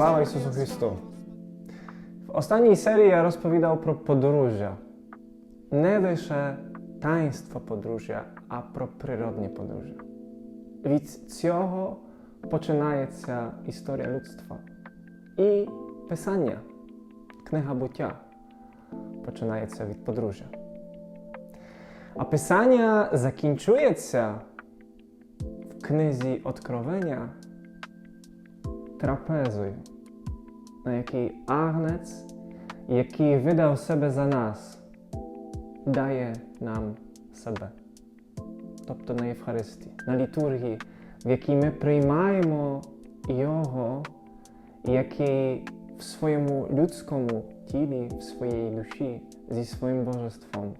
Слава Ісусу Христу! В останній серії я розповідав про подружжя. Не лише таїнство подружжя, а про природні подружжя. Від цього починається історія людства. І Писання, книга буття починається від подружжя. А Писання закінчується в книзі Откровення трапезою, на якій агнець, який видав себе за нас, дає нам себе. Тобто на Євхаристії, на літургії, в якій ми приймаємо Його, який в своєму людському тілі, в своїй душі зі своїм божеством.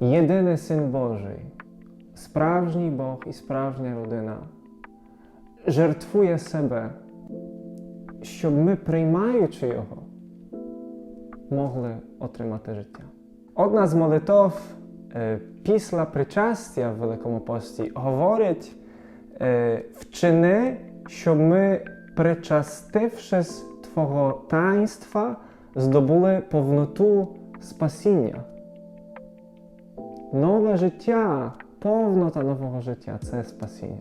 Єдиний Син Божий, справжній Бог і справжня родина жертвує себе, щоб ми, приймаючи Його, могли отримати життя. Одна з молитов е, після причастя в Великому пості говорить е, вчини, щоб ми, причастившись Твого таїнства, здобули повноту спасіння. Нове життя, повнота нового життя це спасіння.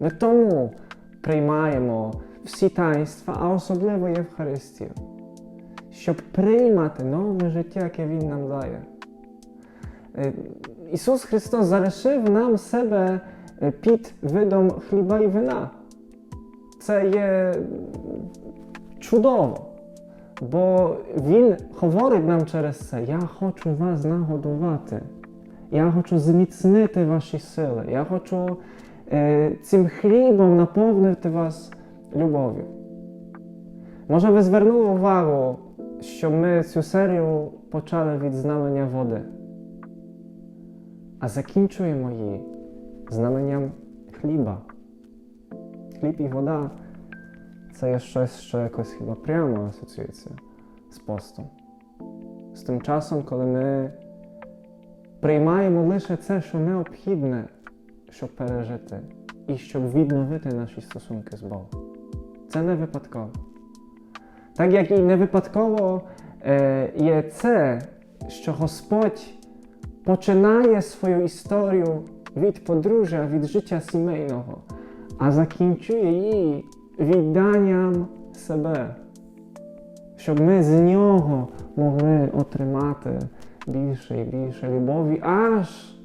Ми тому приймаємо всі таїнства, а особливо Євхаристію, щоб приймати нове життя, яке Він нам дає. Е, Ісус Христос залишив нам себе е, під видом хліба і вина. Це є чудово. Бо Він говорить нам через це: Я хочу вас нагодувати. Я хочу зміцнити ваші сили. Я хочу цим хлібом наповнити вас любов'ю. Може, ви звернули увагу, що ми цю серію почали від знамення води, а закінчуємо її знаменням хліба. Хліб і вода це є щось, що якось хіба прямо асоціюється з постом. З тим часом, коли ми приймаємо лише це, що необхідне, щоб пережити і щоб відновити наші стосунки з Богом. Це не випадково. Так як і не випадково е, є це, що Господь починає свою історію від подружжя, від життя сімейного, а закінчує її відданням себе, щоб ми з нього могли отримати більше і більше любові, аж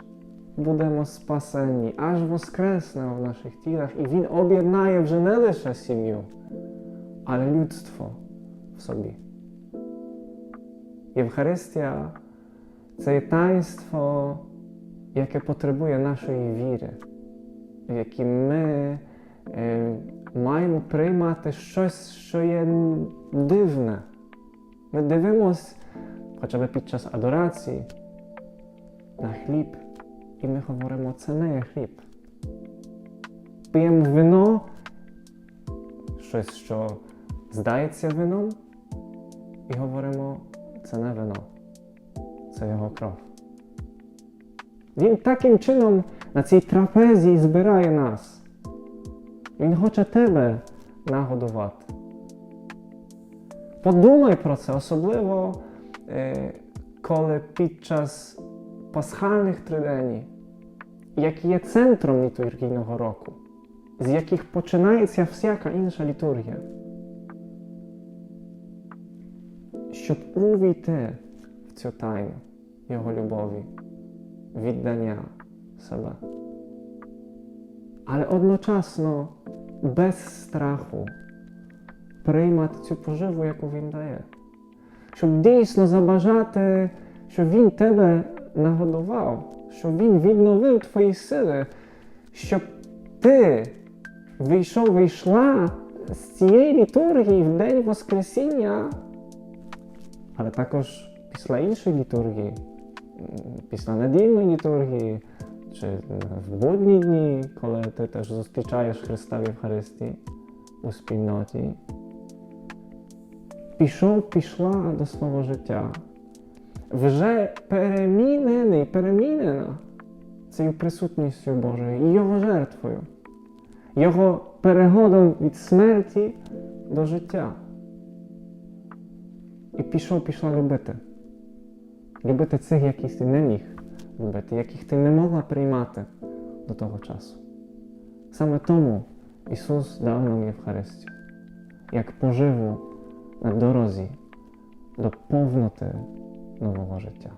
будемо спасені, аж воскреснемо в наших тілах, і Він об'єднає вже не лише сім'ю, але людство в собі. Євхаристія це є таїнство, яке потребує нашої віри, в якій ми е, маємо приймати щось, що є дивне. Ми дивимось хоча б під час адорації на хліб, і ми говоримо, це не є хліб. П'ємо вино, щось, що здається вином, і говоримо, це не вино, це його кров. Він таким чином на цій трапезі збирає нас. Він хоче тебе нагодувати. Подумай про це, особливо е, коли під час пасхальних тридень, які є центром літургійного року, з яких починається всяка інша літургія, щоб увійти в цю тайну Його любові, віддання себе. Але одночасно без страху приймати цю поживу, яку він дає. Щоб дійсно забажати, щоб він тебе нагодував, щоб він відновив твої сили, щоб ти вийшов, вийшла з цієї літургії в день Воскресіння, але також після іншої літургії, після недільної літургії, чи в будні дні, коли ти теж зустрічаєш Христа в Євхаристії у спільноті. Пішов, пішла до свого життя. Вже перемінений, перемінена цією присутністю Божою і Його жертвою, Його переходом від смерті до життя. І пішов, пішла любити. Любити цих, яких ти не міг любити, яких ти не могла приймати до того часу. Саме тому Ісус дав нам Євхаристію, як поживу на дорозі до повноти нового життя.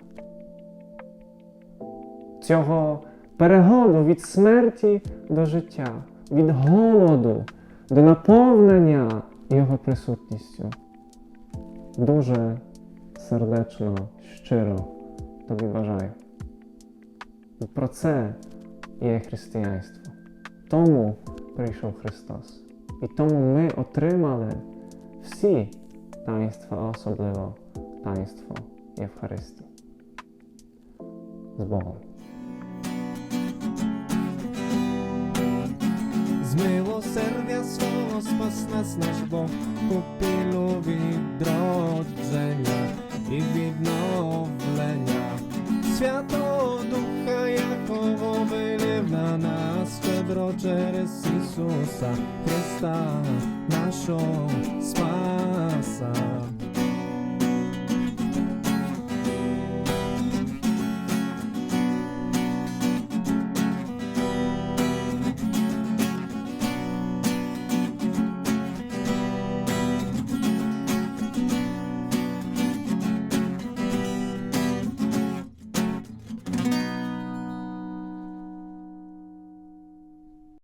Цього переходу від смерті до життя, від голоду до наповнення Його присутністю. Дуже сердечно, щиро тобі бажаю. Про це є християнство. Тому прийшов Христос. І тому ми отримали всі таїнства, особливо таїнство Eucharystii. Z Bogiem. Z miłosierdzia swego spas nas nasz Bóg Kupilowi drodzenia i widnowlenia Światło Ducha Jakowo wylew na nas Szczedro przez Jezusa Chrysta naszą Spasa